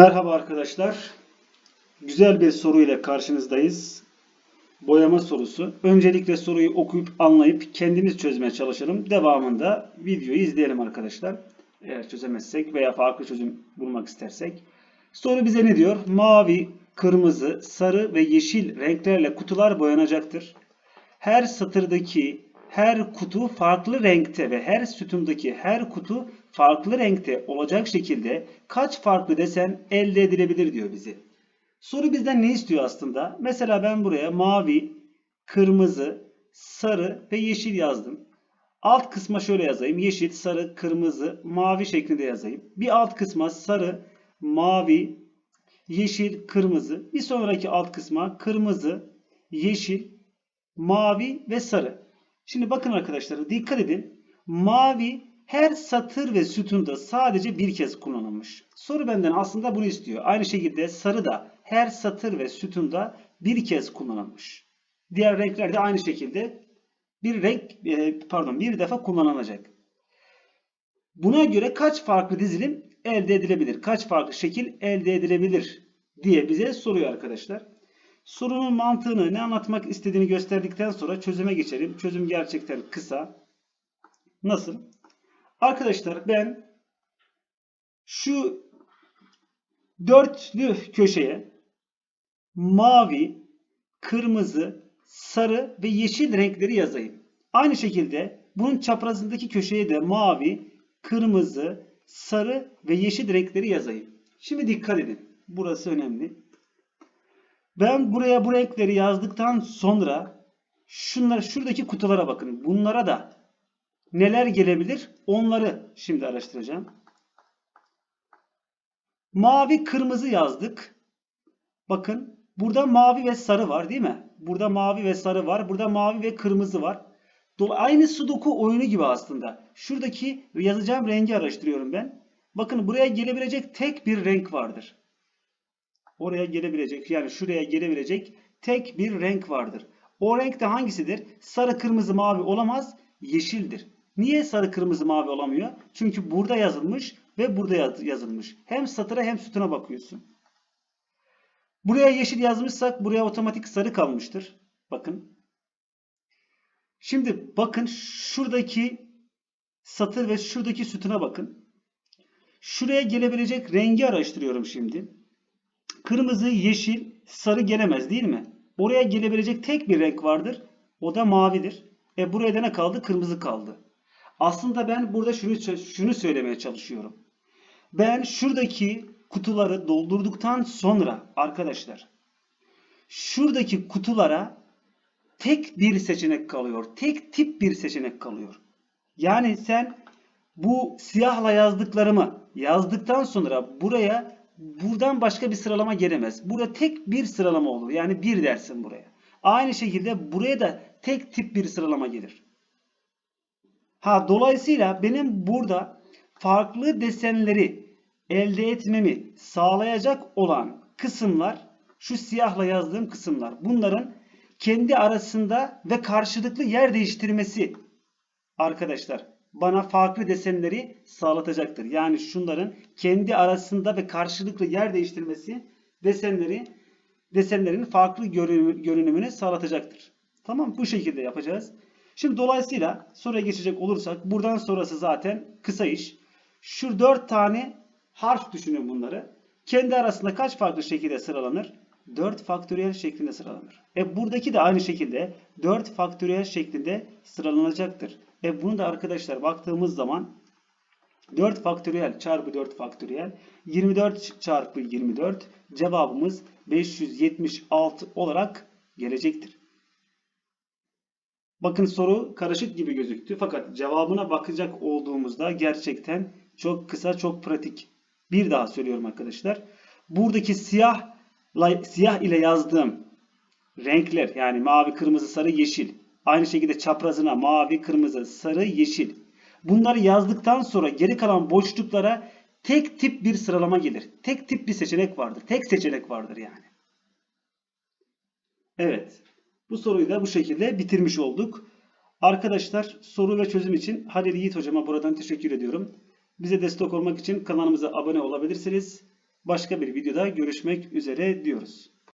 Merhaba arkadaşlar. Güzel bir soru ile karşınızdayız. Boyama sorusu. Öncelikle soruyu okuyup anlayıp kendimiz çözmeye çalışalım. Devamında videoyu izleyelim arkadaşlar. Eğer çözemezsek veya farklı çözüm bulmak istersek. Soru bize ne diyor? Mavi, kırmızı, sarı ve yeşil renklerle kutular boyanacaktır. Her satırdaki her kutu farklı renkte ve her sütundaki her kutu farklı renkte olacak şekilde kaç farklı desen elde edilebilir diyor bize. Soru bizden ne istiyor aslında? Mesela ben buraya mavi, kırmızı, sarı ve yeşil yazdım. Alt kısma şöyle yazayım. Yeşil, sarı, kırmızı, mavi şeklinde yazayım. Bir alt kısma sarı, mavi, yeşil, kırmızı. Bir sonraki alt kısma kırmızı, yeşil, mavi ve sarı. Şimdi bakın arkadaşlar dikkat edin. Mavi her satır ve sütunda sadece bir kez kullanılmış. Soru benden aslında bunu istiyor. Aynı şekilde sarı da her satır ve sütunda bir kez kullanılmış. Diğer renkler de aynı şekilde bir renk e, pardon bir defa kullanılacak. Buna göre kaç farklı dizilim elde edilebilir? Kaç farklı şekil elde edilebilir diye bize soruyor arkadaşlar. Sorunun mantığını ne anlatmak istediğini gösterdikten sonra çözüme geçelim. Çözüm gerçekten kısa. Nasıl? Arkadaşlar ben şu dörtlü köşeye mavi, kırmızı, sarı ve yeşil renkleri yazayım. Aynı şekilde bunun çaprazındaki köşeye de mavi, kırmızı, sarı ve yeşil renkleri yazayım. Şimdi dikkat edin. Burası önemli. Ben buraya bu renkleri yazdıktan sonra şunlar şuradaki kutulara bakın. Bunlara da neler gelebilir? Onları şimdi araştıracağım. Mavi, kırmızı yazdık. Bakın burada mavi ve sarı var değil mi? Burada mavi ve sarı var. Burada mavi ve kırmızı var. Aynı sudoku oyunu gibi aslında. Şuradaki yazacağım rengi araştırıyorum ben. Bakın buraya gelebilecek tek bir renk vardır. Oraya gelebilecek yani şuraya gelebilecek tek bir renk vardır. O renk de hangisidir? Sarı, kırmızı, mavi olamaz. Yeşildir. Niye sarı, kırmızı, mavi olamıyor? Çünkü burada yazılmış ve burada yazılmış. Hem satıra hem sütuna bakıyorsun. Buraya yeşil yazmışsak buraya otomatik sarı kalmıştır. Bakın. Şimdi bakın şuradaki satır ve şuradaki sütuna bakın. Şuraya gelebilecek rengi araştırıyorum şimdi. Kırmızı, yeşil, sarı gelemez değil mi? Oraya gelebilecek tek bir renk vardır. O da mavidir. E buraya da ne kaldı? Kırmızı kaldı. Aslında ben burada şunu, şunu söylemeye çalışıyorum. Ben şuradaki kutuları doldurduktan sonra arkadaşlar şuradaki kutulara tek bir seçenek kalıyor. Tek tip bir seçenek kalıyor. Yani sen bu siyahla yazdıklarımı yazdıktan sonra buraya buradan başka bir sıralama gelemez. Burada tek bir sıralama olur. Yani bir dersin buraya. Aynı şekilde buraya da tek tip bir sıralama gelir. Ha dolayısıyla benim burada farklı desenleri elde etmemi sağlayacak olan kısımlar şu siyahla yazdığım kısımlar. Bunların kendi arasında ve karşılıklı yer değiştirmesi arkadaşlar bana farklı desenleri sağlatacaktır. Yani şunların kendi arasında ve karşılıklı yer değiştirmesi desenleri desenlerin farklı görünümünü sağlatacaktır. Tamam bu şekilde yapacağız. Şimdi dolayısıyla soruya geçecek olursak buradan sonrası zaten kısa iş. Şu dört tane harf düşünün bunları. Kendi arasında kaç farklı şekilde sıralanır? 4 faktöriyel şeklinde sıralanır. E buradaki de aynı şekilde 4 faktöriyel şeklinde sıralanacaktır. E bunu da arkadaşlar baktığımız zaman 4 faktöriyel çarpı 4 faktöriyel 24 çarpı 24 cevabımız 576 olarak gelecektir. Bakın soru karışık gibi gözüktü fakat cevabına bakacak olduğumuzda gerçekten çok kısa çok pratik. Bir daha söylüyorum arkadaşlar. Buradaki siyah siyah ile yazdığım renkler yani mavi, kırmızı, sarı, yeşil. Aynı şekilde çaprazına mavi, kırmızı, sarı, yeşil. Bunları yazdıktan sonra geri kalan boşluklara tek tip bir sıralama gelir. Tek tip bir seçenek vardır. Tek seçenek vardır yani. Evet. Bu soruyu da bu şekilde bitirmiş olduk. Arkadaşlar soru ve çözüm için Halil Yiğit hocama buradan teşekkür ediyorum. Bize destek olmak için kanalımıza abone olabilirsiniz. başka bir videoda görüşmek üzere diyoruz.